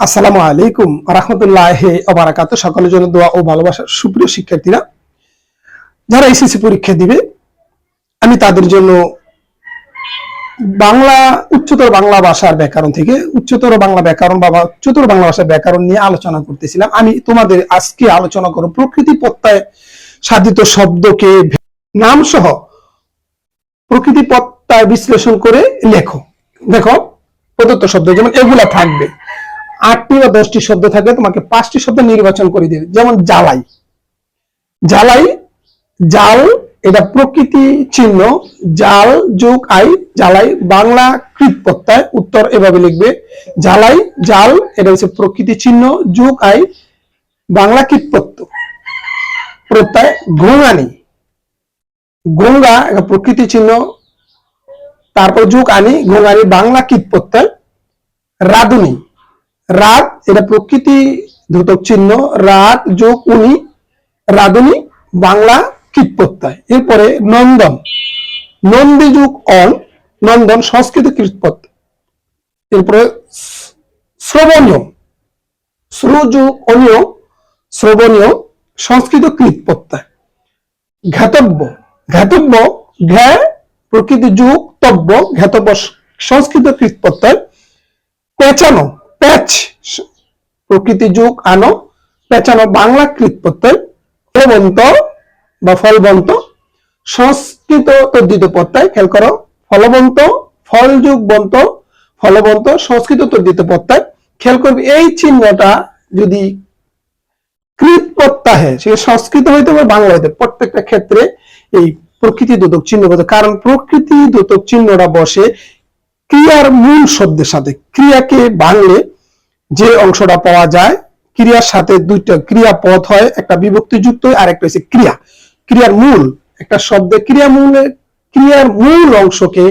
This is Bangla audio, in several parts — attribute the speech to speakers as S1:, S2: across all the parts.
S1: আসসালামু আলাইকুম রহমতুল্লাহ অবারাকাত সকলের জন্য দোয়া ও ভালোবাসার সুপ্রিয় শিক্ষার্থীরা, যারা এসএসসি পরীক্ষা দিবে, আমি তাদের জন্য বাংলা, উচ্চতর বাংলা ভাষার ব্যাকরণ থেকে উচ্চতর বাংলা ব্যাকরণ বা উচ্চতর বাংলা ভাষার ব্যাকরণ নিয়ে আলোচনা করতেছিলাম। আমি তোমাদের আজকে আলোচনা করব প্রকৃতি প্রত্যয় সাধিত শব্দকে নাম সহ প্রকৃতি প্রত্যয় বিশ্লেষণ করে লেখো। দেখো, প্রদত্ত শব্দ যেমন এগুলা থাকবে। আটটি বা দশটি শব্দ থাকে, তোমাকে পাঁচটি শব্দ নির্বাচন করে দেবে। যেমন জ্বালাই। জ্বালাই, জাল, এটা প্রকৃতি চিহ্ন। জাল যোগ আই, জ্বালাই বাংলা কৃত প্রত্যয় উত্তর এভাবে লিখবে। জ্বালাই, জাল, এটা হচ্ছে প্রকৃতি চিহ্ন। যোগ আই, বাংলা কৃত প্রত্যয় প্রত্যয় ঘোঙানি। গঙ্গা এটা প্রকৃতি চিহ্ন। তারপর যোগ আনি, ঘোঙানি বাংলা প্রত্যয় রাধুনি। রাত, এটা প্রকৃতি ধ্রুতক চিহ্ন, রাত, যোগ, উনি, রাধুনি, বাংলা কীট প্রত্যয় এরপরে নন্দন। নন্দী যুগ অন, নন্দন সংস্কৃত কীট প্রত্যয় এরপরে শ্রবণীয়। শ্রুযুগ অনীয়, শ্রবণীয় সংস্কৃত কৃত প্রত্যয় ঘাতব্য। ঘাতব্য, ঘ্যা, প্রকৃতি যুগ, তব্য, ঘাতব্য সংস্কৃত কৃত প্রত্যয় পেঁচানো। প্যাচ। প্রকৃতি যুগ আনো, পেঁচানো বাংলা কৃত প্রত্যয় ফলবন্ত বা ফলবন্ত, সংস্কৃত তদ্ধিত পত্তায় খেয়াল করো, ফলবন্ত ফল যুগ বন্ত, ফলবন্ত, সংস্কৃত তদ্ধিত প্রত্যয় খেয়াল করবে এই চিহ্নটা যদি কৃত প্রত্যাহে সে সংস্কৃত হইতে পারে বাংলা হইতে, প্রত্যেকটা ক্ষেত্রে এই প্রকৃতি দোতক চিহ্ন বসে। কারণ প্রকৃতি দোতক চিহ্নটা বসে ক্রিয়ার মূল শব্দের সাথে, ক্রিয়াকে বাংলে যে অংশটা পাওয়া যায়, ক্রিয়ার সাথে দুইটা ক্রিয়া পদ হয়, একটা বিভক্তি যুক্ত আর একটা হচ্ছে ক্রিয়া। ক্রিয়ার মূল, একটা শব্দে ক্রিয়া মূলে ক্রিয়ার মূল অংশকে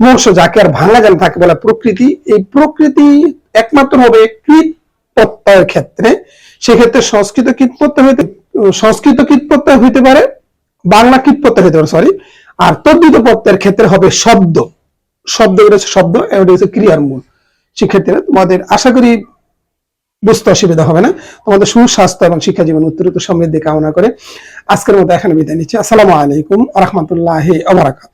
S1: অংশ যাকে আর ভাঙা যায় না তাকে বলে প্রকৃতি। এই প্রকৃতি একমাত্র হবে কৃত প্রত্যয়ের ক্ষেত্রে। সেক্ষেত্রে সংস্কৃত কীট প্রত্যয় হইতে সংস্কৃত কীট প্রত্যয় হইতে পারে, বাংলা কীট প্রত্যয় হইতে পারে সরি আর তদ্বিত প্রত্যয়ের ক্ষেত্রে হবে শব্দ। শব্দ এটা হচ্ছে শব্দ এটা হচ্ছে ক্রিয়ার মূল। সেক্ষেত্রে তোমাদের আশা করি বুঝতে অসুবিধা হবে না। তোমাদের সুস্বাস্থ্য এবং শিক্ষা জীবন উত্তরোত্তর সমৃদ্ধি কামনা করে আজকের মতো এখানে বিদায় নিচ্ছি। আসসালামু আলাইকুম রহমতুল্লাহ আবরাকাত